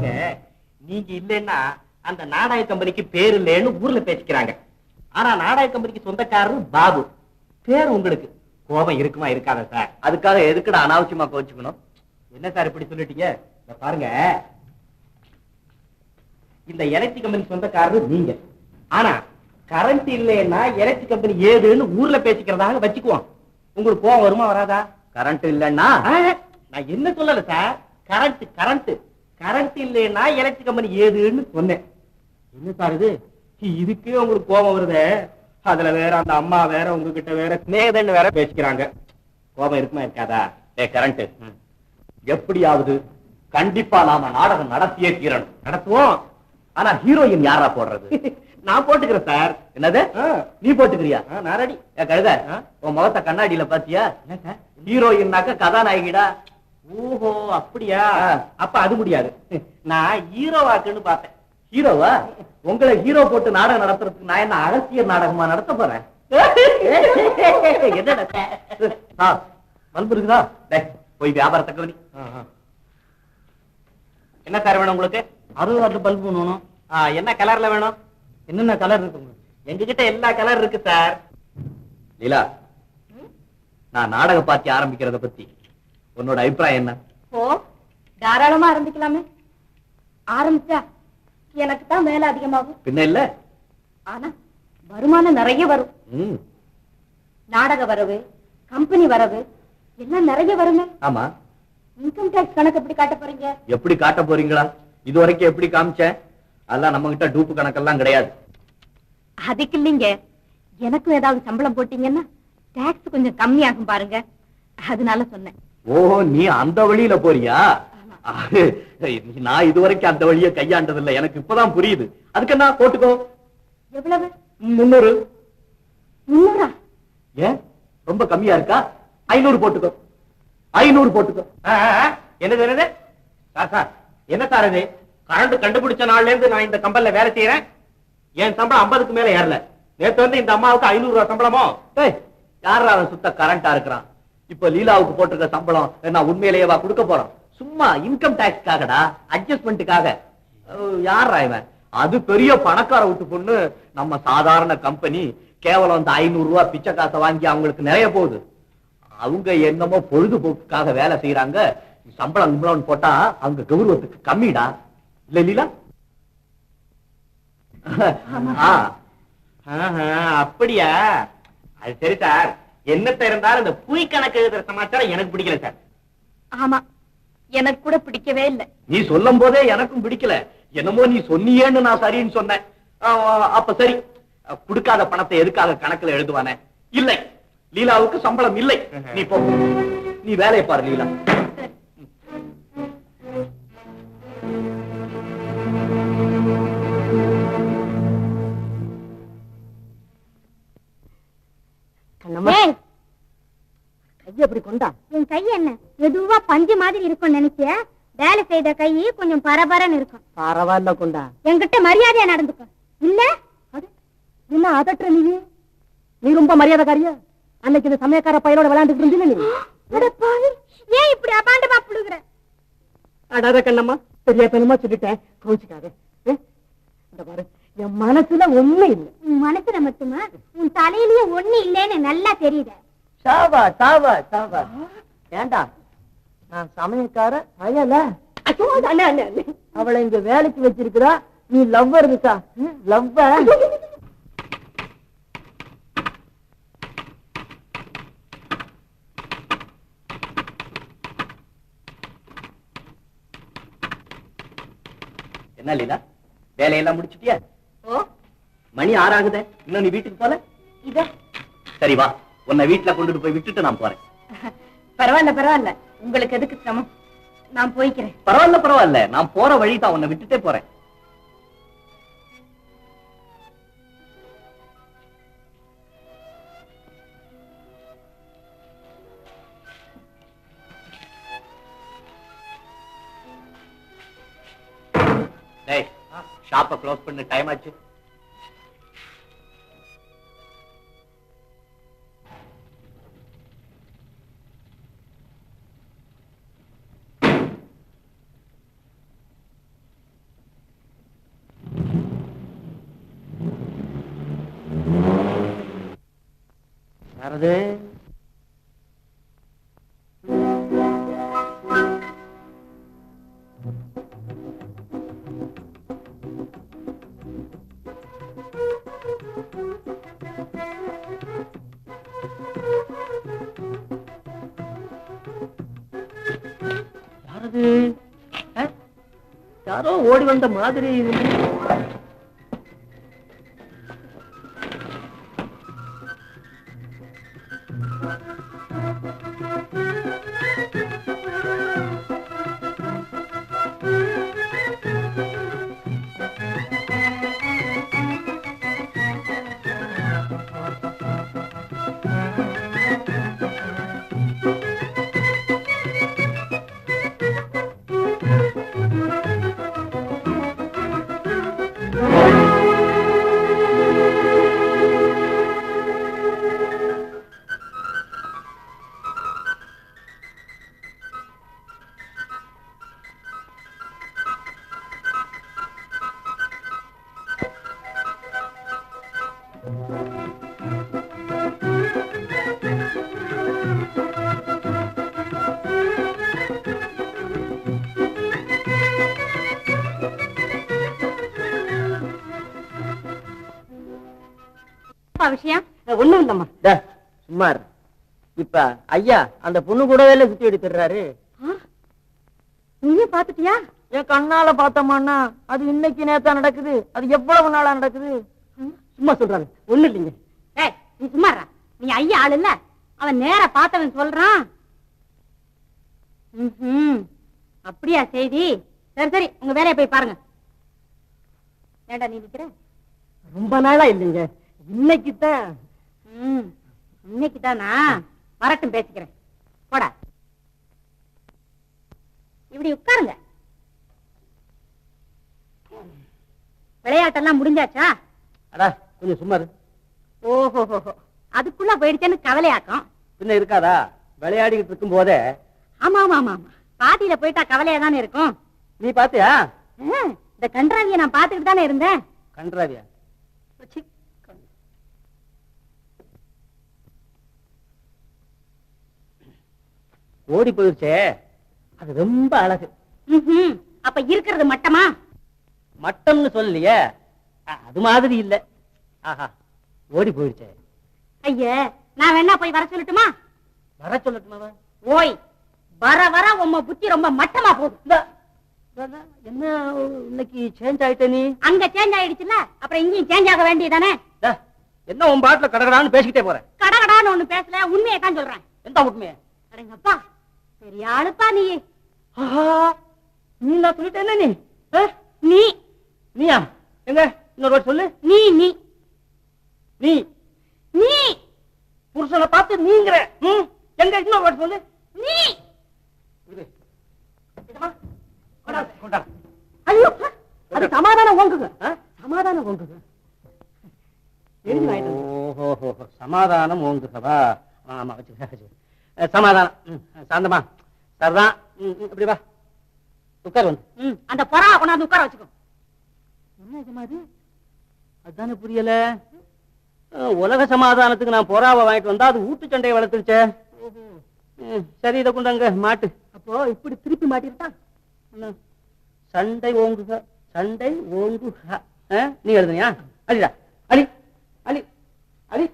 பாருங்க நீங்க இல்லைன்னா அந்த நாடக கம்பெனிக்கு பேர் இல்லைன்னு ஊர்ல பேசிக்கிறாங்க. ஆனா நாடக கம்பெனிக்கு சொந்தக்காரரு பாபு. பேர் உங்களுக்கு கோபம் இருக்குமா இருக்காதா சார்? அதுக்காக எதுக்குடா அனாவசியமா கோச்சுக்கணும் என்ன சார் இப்படி சொல்லிட்டீங்க? பாருங்க. இந்த எலக்ட்ரிக் கம்பெனி சொந்தக்காரரு நீங்க. ஆனா கரண்ட் இல்லைன்னா எலக்ட்ரிக் கம்பெனி ஏதுன்னு ஊர்ல பேசிக்கிறதாக வச்சுக்குவோம். உங்களுக்கு கோவம் வருமா வராதா? கரண்ட் இல்லன்னா? நான் என்ன சொல்லல சார்? கரண்ட் கரண்ட் கரண்ட் இல்லைன்னா எலக்ட்ரிக் கம்பெனி ஏதுன்னு சொன்னேன். என்ன சார் இது? இதுக்கே உங்களுக்கு கோபம் வருதே. அதுல வேற அந்த அம்மா வேற உங்ககிட்ட வேற ஸ்நேகதன்னு வேற பேசிக்கிறாங்க. கோபம் இருக்குமா இருக்காதா? ஏ கரண்ட் எப்படியாவது கண்டிப்பா நாம நாடகம் நடத்தியே தீரணும். நடத்துவோம். ஆனா ஹீரோயின் யாரா போடுறது? நான் போட்டுக்கிறேன் சார் என்னது? நீ போட்டுக்கிறியா? நான் ரெடி கழுத? உன் முகத்தை கண்ணாடியில பாத்தியா? ஹீரோயின்னாக்க கதாநாயகிடா. ஓஹோ அப்படியா. அப்ப அது முடியாது. நான் ஹீரோவாக்குன்னு பார்த்தேன். ஹீரோவா உங்களை ஹீரோ போட்டு நாடகம் நடத்துறதுக்கு நான் என்ன அரசியல் நாடகமா நடத்த? போறேன் இருக்குதா? டேய், போய் வியாபாரத்தை கவனி. என்ன சார் வேணும் உங்களுக்கு? அறுபது பல்பு வேணும். என்ன கலர்ல வேணும்? என்னென்ன கலர் இருக்கு? எங்ககிட்ட எல்லா கலர் இருக்கு சார். லீலா நான் நாடக பாத்தி ஆரம்பிக்கிறத பத்தி உன்னோட அபிப்பிராயம் என்ன? ஓ தாராளமா ஆரம்பிக்கலாமே. ஆரம்பிச்சா எனக்கு தான் வேலை அதிகமாகும். பின்ன இல்ல? ஆனா வருமானம் நிறைய வரும். நாடக வரவு கம்பெனி வரவு எல்லாம் நிறைய வருமே. ஆமா. இன்கம் டேக்ஸ் கணக்கு எப்படி காட்ட போறீங்க? எப்படி காட்ட போறீங்களா? இது வரைக்கும் எப்படி காமிச்சேன்? அதெல்லாம் நம்ம கிட்ட டூப்பு கணக்கெல்லாம் கிடையாது. அதுக்கு இல்லைங்க. எனக்கும் ஏதாவது சம்பளம் போட்டீங்கன்னா டேக்ஸ் கொஞ்சம் கம்மியாகும் பாருங்க. அதனால சொன்னேன். ஓஹோ நீ அந்த வழியில போறியா? அது, நான் இது வரைக்கும் அந்த வழியை கையாண்டது இல்ல எனக்கு இப்பதான் புரியுது. அதுக்கு என்ன போட்டுக்கோ. எவ்வளவு? முன்னூறு முன்னூறா ஏன்? ரொம்ப கம்மியா இருக்கா? ஐநூறு போட்டுக்கோ. ஐநூறு போட்டுக்கோ. என்னது என்னது? சார் என்ன சார் இது? கரண்ட் கண்டுபிடிச்ச நாள்ல இருந்து நான் இந்த கம்பெனில வேலை செய்யறேன் என் சம்பளம் ஐம்பதுக்கு மேல ஏறல. நேத்து வந்து இந்த அம்மாவுக்கு ஐநூறு ரூபாய் சம்பளமோ? யாரா அவன் சுத்த கரண்டா இருக்கிறான்? இப்ப லீலாவுக்கு போட்டிருக்க சம்பளம் என்ன உண்மையிலேயே வா கொடுக்க போறான் சும்மா இன்கம் டாக்ஸ்க்காகடா அட்ஜஸ்ட்மெண்ட்டுக்காக யாரா இவன்? அது பெரிய பணக்கார விட்டு பொண்ணு. நம்ம சாதாரண கம்பெனி கேவலம் அந்த ஐநூறு ரூபாய் பிச்சை காசை வாங்கி அவங்களுக்கு நிறைய போகுது. அவங்க என்னமோ பொழுதுபோக்குக்காக வேலை செய்யறாங்க சம்பளம் கிம்பளம்னு போட்டா அவங்க கௌரவத்துக்கு கம்மிடா. இல்ல லீலா? அப்படியா? அது சரி சார். என்னத்த இருந்தாலும் இந்த புய் கணக்கு எழுதுற சமாச்சாரம் எனக்கு பிடிக்கல சார். ஆமா எனக்கு கூட பிடிக்கவே இல்லை. நீ சொல்லும் போதே எனக்கும் பிடிக்கல. என்னமோ நீ சொன்னியேன்னு நான் சரின்னு சொன்னேன். அப்ப சரி. கொடுக்காத பணத்தை எதுக்காக கணக்குல எழுதுவானே? இல்லை. லீலாவுக்கு சம்பளம் இல்லை. நீ போ. நீ வேலையை பாரு லீலா. கொண்டா என் கை என்ன? மெதுவா பஞ்சு மாதிரி இருக்கும் நினைச்சிய? வேலை செய்த கை கொஞ்சம் பரபரன்னு இருக்கும். பரவாயில்ல கொண்டா. என்கிட்ட மரியாதையா நடந்துக்க. இல்ல? என்ன அதட்டுற நீ? நீ ரொம்ப மரியாதைக்காரியா? அன்னைக்கு இந்த சமயக்கார பையனோட விளையாண்டுட்டு இருந்தீங்க நீ? ஏன் இப்படி அபாண்டமா புடுகுற அடாத கண்ணம்மா. பெரிய பெருமா சொல்லிட்டேன். கோச்சுக்காத இந்த பாரு. என் மனசுல ஒண்ணு இல்லை. உன் மனசுல மட்டுமா? உன் தலையிலயே ஒண்ணு இல்லைன்னு நல்லா தெரியுது. சாவா சாவா சாவா. ஏண்டா? நான் சமயக்கார அயல. அவளை இங்க வேலைக்கு வச்சிருக்கிறா. நீ லவ்வர் இருக்கா? லவ்வ என்ன லீலா? வேலையெல்லாம் முடிச்சிட்டியா? ஓ. மணி ஆறாகுதே. இன்னும் நீ வீட்டுக்கு போல? இத. சரி வா. உன்னை வீட்டுல கொண்டுட்டு போய் விட்டுட்டு நான் போறேன். பரவாயில்ல பரவாயில்ல. உங்களுக்கு எதுக்கு சிரமம்? நான் போய்க்கிறேன். பரவாயில்ல பரவாயில்ல. நான் போற வழி தான் உன்னை விட்டுட்டே போறேன். டேய் ஷாப்பை க்ளோஸ் பண்ணு. டைம் ஆச்சு. வரது யாரோ ஓடி வந்த மாதிரி விஷயம்? ஒண்ணும் இல்லம்மா. டே, சும்மா இரு. இப்ப ஐயா அந்த பொண்ணு கூடவே சுத்தி எடுத்துடுறாரு ஆ? நீயும் பாத்துட்டியா என் கண்ணால பார்த்தோமான்னா அது இன்னைக்கு நேத்தா நடக்குது. அது எவ்வளவு நாளா நடக்குது? சும்மா சொல்றாங்க. ஒண்ணு இல்லைங்க ஏய் நீ சும்மா இருடா. நீ ஐயா ஆள் இல்ல. அவன் நேரா பார்த்தவன் சொல்றான். அப்படியா செய்தி? சரி சரி உங்க வேலையை போய் பாருங்க. ஏண்டா நீ நிக்கிற? ரொம்ப நாளா இல்லைங்க. இன்னைக்கு தான். இன்னைக்கு தானா? வரட்டும் பேசிக்கிறேன். போடா. இப்படி உட்காருங்க. விளையாட்டெல்லாம் முடிஞ்சாச்சா? அடா கொஞ்சம் சும்மா. ஓஹோ அதுக்குள்ள போயிடுச்சேன்னு கவலையாக்கும். பின்ன இருக்காதா? விளையாடிக்கிட்டு இருக்கும் போதே ஆமா ஆமா ஆமா ஆமா பாதியில போயிட்டா கவலையா தானே இருக்கும். நீ பாத்தியா? ஆ, இந்த கன்றாவிய நான் பாத்துக்கிட்டு தானே இருந்தேன். கன்றாவியா? சி, ஓடி போயிருச்சே. அது ரொம்ப அழகு. ம்ஹும். அப்ப இருக்கிறது மட்டமா? மட்டம்னு சொல்லலையே. அ- அது மாதிரி இல்ல. ஆஹா. ஓடி போயிருச்சே ஐயே நான் வேணா போய் வர சொல்லட்டுமா? வர சொல்லட்டுமா ஓய் வர வர உம்ம புத்தி ரொம்ப மட்டமா போகுது. என்ன இன்னைக்கு சேஞ்ச் ஆயிட்ட நீ? அங்க சேஞ்ச் ஆயிடுச்சுல அப்புறம் இங்கேயும் சேஞ்ச் ஆக வேண்டியதானே டே, என்ன உன் பாட்டுல கடகடான்னு பேசிக்கிட்டே போறேன் கடகடான்னு ஒண்ணு பேசல உண்மையை தான் சொல்றேன். எந்த உண்மையை? அடங்கப்பா பெரிய ஆளுப்பா நீ. ஆஹா, நீ நான் சொல்லிட்டேன் நீ? நீ. நீயா? எங்க? இன்னொரு வாட்டி சொல்லு. நீ நீ. நீ. நீ. புருஷனை பார்த்து நீங்கிற. ம், எங்க இன்னொரு வாட்டி சொல்லு. நீ. கொண்டா, கொண்டா. ஐயோ அது சமாதானம் ஓங்குங்க? சமாதானம் ஓங்குங்க. ஓஹோ சமாதானம் ஓங்குகவா ஆமா வச்சுக்க சமாதானம். சாந்தமா. சரிதான் இப்படி வா. உட்கார் வந்து. ம், அந்த பொறா கொண்டாந்து உட்கார வச்சுக்கோ. என்ன இது மாதிரி? அதுதானே புரியல. உலக சமாதானத்துக்கு நான் பொறாவை வாங்கிட்டு வந்தா அது ஊட்டு சண்டையை வளர்த்துருச்சே. சரி இதை கொண்டாங்க மாட்டு. அப்போ இப்படி திருப்பி என்ன? சண்டை ஓங்குக சண்டை ஓங்குக. நீ எழுதுனியா? அடிடா